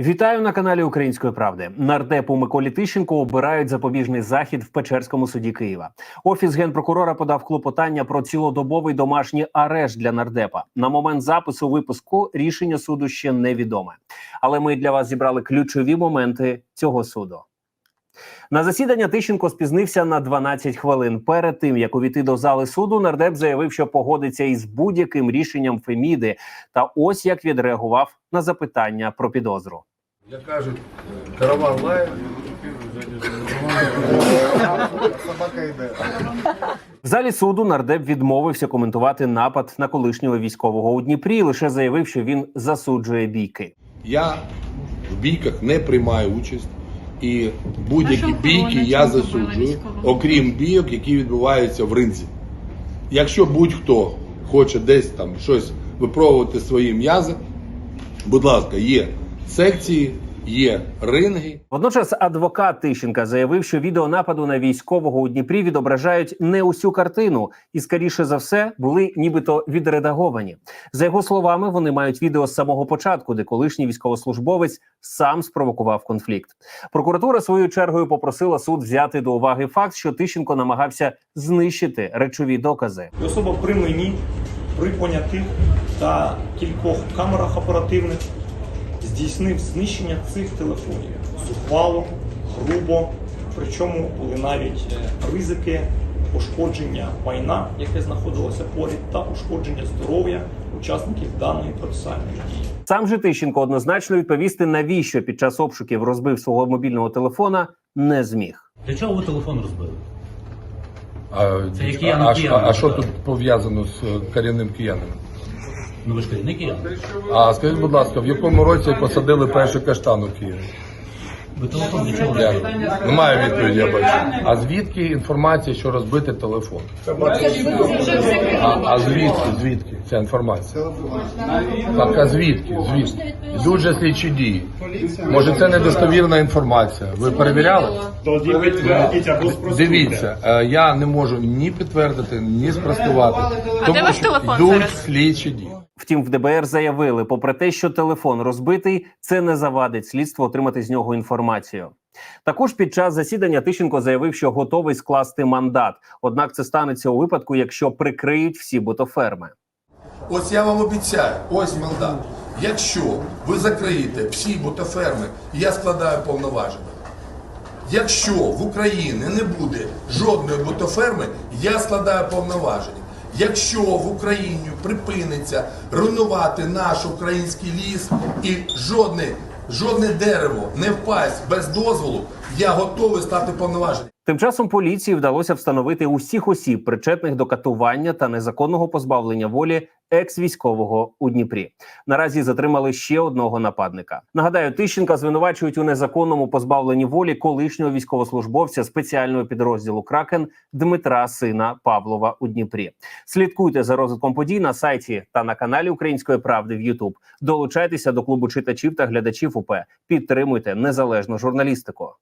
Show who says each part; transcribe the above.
Speaker 1: Вітаю на каналі Української правди. Нардепу Миколі Тищенко обирають запобіжний захід в Печерському суді Києва. Офіс генпрокурора подав клопотання про цілодобовий домашній арешт для нардепа. На момент запису випуску рішення суду ще невідоме. Але ми для вас зібрали ключові моменти цього суду. На засідання Тищенко спізнився на 12 хвилин. Перед тим як увійти до зали суду, нардеп заявив, що погодиться із будь-яким рішенням Феміди. Та ось як відреагував на запитання про підозру.
Speaker 2: Як кажуть, караван лає.
Speaker 3: Собака йде.
Speaker 1: В залі суду нардеп відмовився коментувати напад на колишнього військового у Дніпрі. Лише заявив, що він засуджує бійки.
Speaker 2: Я в бійках не приймаю участь. І будь-які бійки я засуджую, окрім бійок, які відбуваються в ринзі. Якщо будь-хто хоче десь там щось випробувати свої м'язи, будь ласка, є секції, є ринги.
Speaker 1: Водночас адвокат Тищенка заявив, що відео нападу на військового у Дніпрі відображають не усю картину, і скоріше за все були нібито відредаговані. За його словами, вони мають відео з самого початку, де колишній військовослужбовець сам спровокував конфлікт. Прокуратура своєю чергою попросила суд взяти до уваги факт, що Тищенко намагався знищити речові докази.
Speaker 4: Особа при мені, при понятих та кількох камерах оперативних здійснив знищення цих телефонів зухвало, грубо. Причому були навіть е, ризики пошкодження майна, яке знаходилося поряд, та пошкодження здоров'я учасників даної процесуальної дії.
Speaker 1: Сам же Тищенко однозначно відповісти, навіщо під час обшуків розбив свого мобільного телефона, не зміг.
Speaker 5: Для чого ви телефон розбили?
Speaker 2: А,
Speaker 5: Це як я
Speaker 2: а, а, а що тут пов'язано з е, корінним киянином?
Speaker 5: Ну ви ж керівник я.
Speaker 2: А скажіть, будь ласка, в якому році посадили перший каштан у Києві?
Speaker 5: Ви телефон для чого
Speaker 2: Дякую. Немає відповіді, я бачу. А звідки інформація, що розбити телефон? А, а звідки, звідки ця інформація? Так, а звідки? Звідки? Дуже слідчі дії. Може, це недостовірна інформація. Ви перевіряли?
Speaker 4: Тоді підтвердіть або
Speaker 2: Дивіться, е, я не можу ні підтвердити, ні спростувати. Тому
Speaker 6: ваш телефон
Speaker 2: йдуть
Speaker 6: зараз?
Speaker 2: слідчі дії.
Speaker 1: Втім, в ДБР заявили, попри те, що телефон розбитий, це не завадить слідству отримати з нього інформацію. Також під час засідання Тищенко заявив, що готовий скласти мандат. Однак це станеться у випадку, якщо прикриють всі ботоферми.
Speaker 2: Ось я вам обіцяю, ось мандат. Якщо ви закриєте всі ботоферми, я складаю повноваження. Якщо в Україні не буде жодної ботоферми, я складаю повноваження. Якщо в Україні припиниться руйнувати наш український ліс і жодне, жодне дерево не впасть без дозволу, я готовий стати повноваженням.
Speaker 1: Тим часом поліції вдалося встановити усіх осіб, причетних до катування та незаконного позбавлення волі екс-військового у Дніпрі. Наразі затримали ще одного нападника. Нагадаю, Тищенка звинувачують у незаконному позбавленні волі колишнього військовослужбовця спеціального підрозділу Кракен Дмитра Сина Павлова у Дніпрі. Слідкуйте за розвитком подій на сайті та на каналі Української правди в YouTube. Долучайтеся до клубу читачів та глядачів УП. Підтримуйте незалежну журналістику.